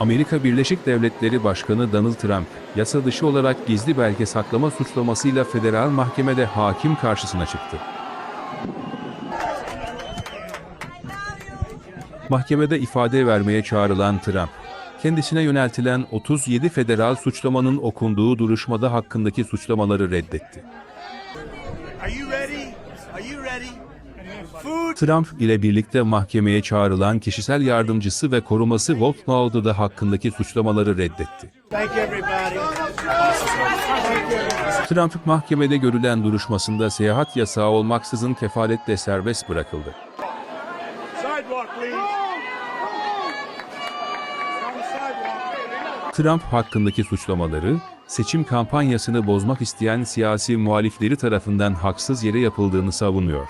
Amerika Birleşik Devletleri Başkanı Donald Trump, yasa dışı olarak gizli belge saklama suçlamasıyla federal mahkemede hakim karşısına çıktı. Mahkemede ifade vermeye çağrılan Trump, kendisine yöneltilen 37 federal suçlamanın okunduğu duruşmada hakkındaki suçlamaları reddetti. Are you ready? Are you ready? Trump ile birlikte mahkemeye çağrılan kişisel yardımcısı ve koruması Wolf Maldo da hakkındaki suçlamaları reddetti. Trump mahkemede görülen duruşmasında seyahat yasağı olmaksızın kefaletle serbest bırakıldı. Trump hakkındaki suçlamaları, seçim kampanyasını bozmak isteyen siyasi muhalifleri tarafından haksız yere yapıldığını savunuyor.